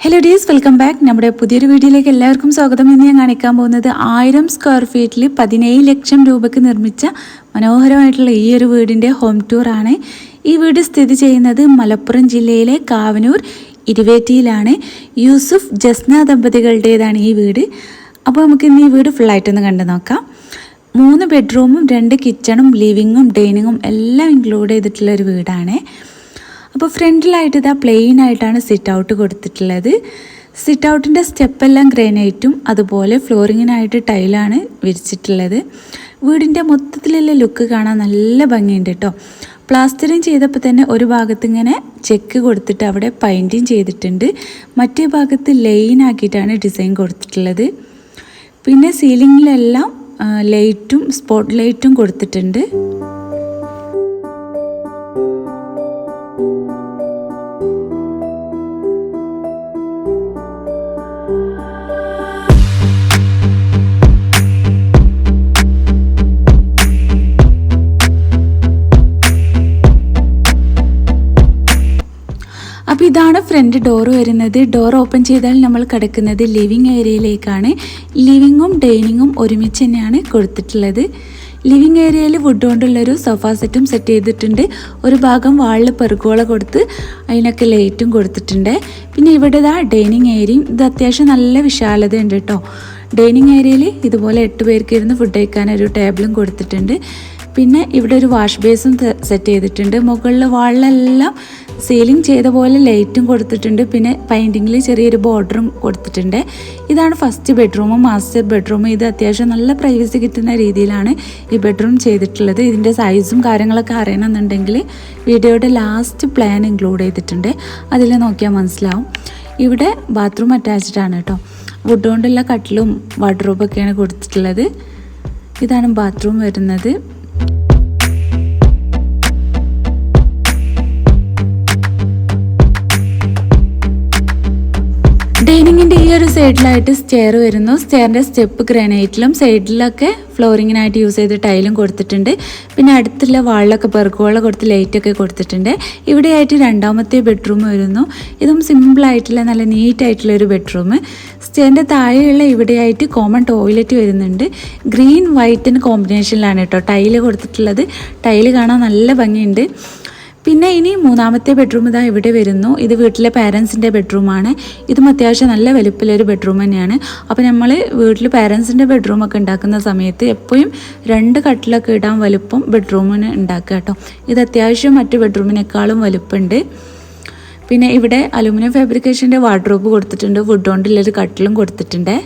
Hello ഡീസ് welcome back നമ്മുടെ പുതിയൊരു വീഡിയോയിലേക്ക് എല്ലാവർക്കും സ്വാഗതം. ഇന്ന് ഞാൻ കാണിക്കാൻ പോകുന്നത് ആയിരം സ്ക്വയർ ഫീറ്റിൽ പതിനേഴ് ലക്ഷം രൂപയ്ക്ക് നിർമ്മിച്ച മനോഹരമായിട്ടുള്ള ഈ ഒരു വീടിന്റെ ഹോം ടൂറാണ് ഈ വീട് സ്ഥിതി ചെയ്യുന്നത് മലപ്പുറം ജില്ലയിലെ കാവനൂർ ഇരുവേറ്റിയിലാണ്. യൂസുഫ് ജസ്ന ദമ്പതികളുടേതാണ് ഈ വീട്. അപ്പോൾ നമുക്ക് ഇന്ന് ഈ വീട് ഫുള്ളായിട്ടൊന്ന് കണ്ടു നോക്കാം. മൂന്ന് ബെഡ്റൂമും രണ്ട് കിച്ചണും ലിവിങ്ങും ഡൈനിങ്ങും എല്ലാം ഇൻക്ലൂഡ് ചെയ്തിട്ടുള്ള ഒരു വീടാണ്. അപ്പോൾ ഫ്രണ്ടിലായിട്ട് ഇതാ പ്ലെയിൻ ആയിട്ടാണ് സിറ്റ് ഔട്ട് കൊടുത്തിട്ടുള്ളത്. സിറ്റ് ഔട്ടിന്റെ സ്റ്റെപ്പെല്ലാം ഗ്രാനൈറ്റും അതുപോലെ ഫ്ലോറിങ്ങിനായിട്ട് ടൈലാണ് വിരിച്ചിട്ടുള്ളത്. വീടിന്റെ മൊത്തത്തിലുള്ള ലുക്ക് കാണാൻ നല്ല ഭംഗിയുണ്ട് കേട്ടോ പ്ലാസ്റ്ററിങ് ചെയ്തപ്പോൾ തന്നെ ഒരു ഭാഗത്ത് ഇങ്ങനെ ചെക്ക് കൊടുത്തിട്ട് അവിടെ പൈന്റിങ് ചെയ്തിട്ടുണ്ട്. മറ്റേ ഭാഗത്ത് ലൈൻ ആക്കിയിട്ടാണ് ഡിസൈൻ കൊടുത്തിട്ടുള്ളത്. പിന്നെ സീലിങ്ങിലെല്ലാം ലൈറ്റും സ്പോട്ട് ലൈറ്റും കൊടുത്തിട്ടുണ്ട്. ഇതാണ് ഫ്രണ്ട് ഡോർ വരുന്നത്. ഡോർ ഓപ്പൺ ചെയ്താൽ നമ്മൾ കിടക്കുന്നത് ലിവിങ് ഏരിയയിലേക്കാണ് ലിവിങ്ങും ഡൈനിങ്ങും ഒരുമിച്ച് തന്നെയാണ് കൊടുത്തിട്ടുള്ളത്. ലിവിങ് ഏരിയയിൽ വുഡ് കൊണ്ടുള്ളൊരു സോഫ സെറ്റും സെറ്റ് ചെയ്തിട്ടുണ്ട്. ഒരു ഭാഗം വാളിൽ പെറുകോള കൊടുത്ത് അതിനൊക്കെ ലൈറ്റും കൊടുത്തിട്ടുണ്ട്. പിന്നെ ഇവിടെ ഇതാ ഡൈനിങ് ഏരിയയും ഇത് അത്യാവശ്യം നല്ല വിശാലത ഉണ്ട് കേട്ടോ ഡൈനിങ് ഏരിയയിൽ ഇതുപോലെ എട്ട് പേർക്ക് ഇരുന്ന് ഫുഡ് കഴിക്കാൻ ഒരു ടേബിളും കൊടുത്തിട്ടുണ്ട്. പിന്നെ ഇവിടെ ഒരു വാഷ് ബേസും സെറ്റ് ചെയ്തിട്ടുണ്ട്. മുകളിൽ വാളിലെല്ലാം സീലിംഗ് ചെയ്ത പോലെ ലൈറ്റും കൊടുത്തിട്ടുണ്ട്. പിന്നെ പെയിന്റിങ്ങിൽ ചെറിയൊരു ബോർഡറും കൊടുത്തിട്ടുണ്ട്. ഇതാണ് ഫസ്റ്റ് ബെഡ്റൂം മാസ്റ്റർ ബെഡ്റൂം ഇത് അത്യാവശ്യം നല്ല പ്രൈവസി കിട്ടുന്ന രീതിയിലാണ് ഈ ബെഡ്റൂം ചെയ്തിട്ടുള്ളത്. ഇതിന്റെ സൈസും കാര്യങ്ങളൊക്കെ അറിയണമെന്നുണ്ടെങ്കിൽ വീഡിയോയുടെ ലാസ്റ്റ് പ്ലാൻ ഇൻക്ലൂഡ് ചെയ്തിട്ടുണ്ട്. അതിൽ നോക്കിയാൽ മനസ്സിലാവും. ഇവിടെ ബാത്റൂം അറ്റാച്ച്ഡ് ആണ് കേട്ടോ. വുഡ് കൊണ്ടുള്ള കട്ടിലും വാർഡ്രോബൊക്കെയാണ് കൊടുത്തിട്ടുള്ളത്. ഇതാണ് ബാത്റൂം വരുന്നത്. ഡൈനിങ്ങിന്റെ ഈ ഒരു സൈഡിലായിട്ട് സ്റ്റെയർ വരുന്നു. സ്റ്റെയറിന്റെ സ്റ്റെപ്പ് ഗ്രാനൈറ്റിലും സൈഡിലൊക്കെ ഫ്ലോറിങ്ങിനായിട്ട് യൂസ് ചെയ്ത് ടൈലും കൊടുത്തിട്ടുണ്ട്. പിന്നെ അടുത്തുള്ള വാളിലൊക്കെ പെറുക്കോളം കൊടുത്ത് ലൈറ്റൊക്കെ കൊടുത്തിട്ടുണ്ട്. ഇവിടെയായിട്ട് രണ്ടാമത്തെ ബെഡ്റൂം വരുന്നു. ഇതും സിമ്പിളായിട്ടുള്ള നല്ല നീറ്റായിട്ടുള്ള ഒരു ബെഡ്റൂം. സ്റ്റെയറിന്റെ താഴെയുള്ള ഇവിടെയായിട്ട് കോമൺ ടോയ്ലറ്റ് വരുന്നുണ്ട്. ഗ്രീൻ വൈറ്റിന് കോമ്പിനേഷനിലാണ് കേട്ടോ ടൈൽ കൊടുത്തിട്ടുള്ളത്. ടൈൽ കാണാൻ നല്ല ഭംഗിയുണ്ട്. പിന്നെ ഇനി മൂന്നാമത്തെ ബെഡ്റൂം ഇതാ ഇവിടെ വരുന്നു. ഇത് വീട്ടിലെ പാരൻസിന്റെ ബെഡ്റൂമാണ് ഇതും അത്യാവശ്യം നല്ല വലിപ്പമുള്ളൊരു ബെഡ്റൂം തന്നെയാണ്. അപ്പോൾ നമ്മൾ വീട്ടിൽ പാരൻസിന്റെ ബെഡ്റൂമൊക്കെ ഉണ്ടാക്കുന്ന സമയത്ത് എപ്പോഴും രണ്ട് കട്ടിലൊക്കെ ഇടാൻ വലുപ്പം ബെഡ്റൂമിന് ഉണ്ടാക്കുക കേട്ടോ. ഇത് അത്യാവശ്യം മറ്റു ബെഡ്റൂമിനേക്കാളും വലുപ്പമുണ്ട്. പിന്നെ ഇവിടെ അലുമിനിയം ഫാബ്രിക്കേഷന്റെ വാർഡ്രോബ് കൊടുത്തിട്ടുണ്ട്. വുഡ് കൊണ്ടുള്ളൊരു കട്ടിലും കൊടുത്തിട്ടുണ്ട്.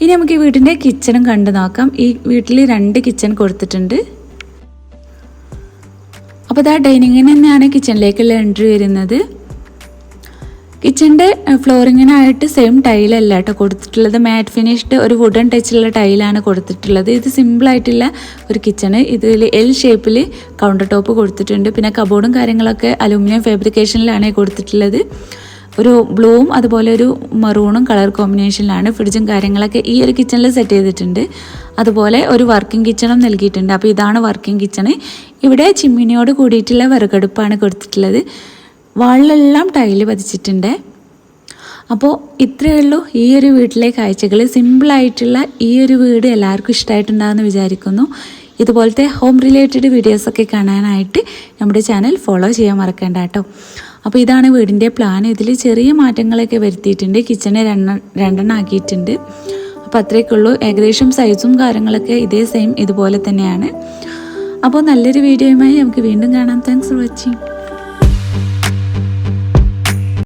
ഇനി നമുക്ക് ഈ വീടിന്റെ കിച്ചണും കണ്ടു നോക്കാം. ഈ വീട്ടിൽ രണ്ട് കിച്ചൺ കൊടുത്തിട്ടുണ്ട്. അപ്പോൾ ഇതാ ഡൈനിങ്ങിന് തന്നെയാണ് കിച്ചണിലേക്കുള്ള എൻട്രി വരുന്നത്. കിച്ചന്റെ ഫ്ലോറിങ്ങിനായിട്ട് സെയിം ടൈലല്ല കേട്ടോ കൊടുത്തിട്ടുള്ളത്. മാറ്റ് ഫിനിഷ്ഡ് ഒരു വുഡൻ ടച്ചിലുള്ള ടൈലാണ് കൊടുത്തിട്ടുള്ളത്. ഇത് സിമ്പിളായിട്ടുള്ള ഒരു കിച്ചണ്. ഇതിൽ എൽ ഷേപ്പിൽ കൗണ്ടർ ടോപ്പ് കൊടുത്തിട്ടുണ്ട്. പിന്നെ കബോർഡും കാര്യങ്ങളൊക്കെ അലൂമിനിയം ഫാബ്രിക്കേഷനിലാണ് കൊടുത്തിട്ടുള്ളത്. ഒരു ബ്ലൂവും അതുപോലെ ഒരു മറൂണും കളർ കോമ്പിനേഷനിലാണ് ഫ്രിഡ്ജും കാര്യങ്ങളൊക്കെ ഈ ഒരു കിച്ചണിൽ സെറ്റ് ചെയ്തിട്ടുണ്ട്. അതുപോലെ ഒരു വർക്കിംഗ് കിച്ചണും നൽകിയിട്ടുണ്ട്. അപ്പോൾ ഇതാണ് വർക്കിംഗ് കിച്ചണ്. ഇവിടെ ചിമ്മിനിയോട് കൂടിയിട്ടുള്ള വിറകടുപ്പാണ് കൊടുത്തിട്ടുള്ളത്. വാളിലെല്ലാം ടൈൽ പതിച്ചിട്ടുണ്ട്. അപ്പോൾ ഇത്രയേ ഉള്ളൂ ഈ ഒരു വീട്ടിലെ കാഴ്ചകൾ. സിമ്പിളായിട്ടുള്ള ഈ ഒരു വീട് എല്ലാവർക്കും ഇഷ്ടമായിട്ടുണ്ടാകുമെന്ന് വിചാരിക്കുന്നു. ഇതുപോലത്തെ ഹോം റിലേറ്റഡ് വീഡിയോസൊക്കെ കാണാനായിട്ട് നമ്മുടെ ചാനൽ ഫോളോ ചെയ്യാൻ മറക്കണ്ട കേട്ടോ. അപ്പോൾ ഇതാണ് വീടിന്റെ പ്ലാൻ ഇതിൽ ചെറിയ മാറ്റങ്ങളൊക്കെ വരുത്തിയിട്ടുണ്ട്. കിച്ചണ് രണ്ട രണ്ടെണ്ണം ആക്കിയിട്ടുണ്ട് അപ്പോൾ അത്രയൊക്കെയുള്ളൂ. ഏകദേശം സൈസും കാര്യങ്ങളൊക്കെ ഇതേ സെയിം ഇതുപോലെ തന്നെയാണ്. അപ്പോൾ നല്ലൊരു വീഡിയോയുമായി നമുക്ക് വീണ്ടും കാണാം. Thanks for watching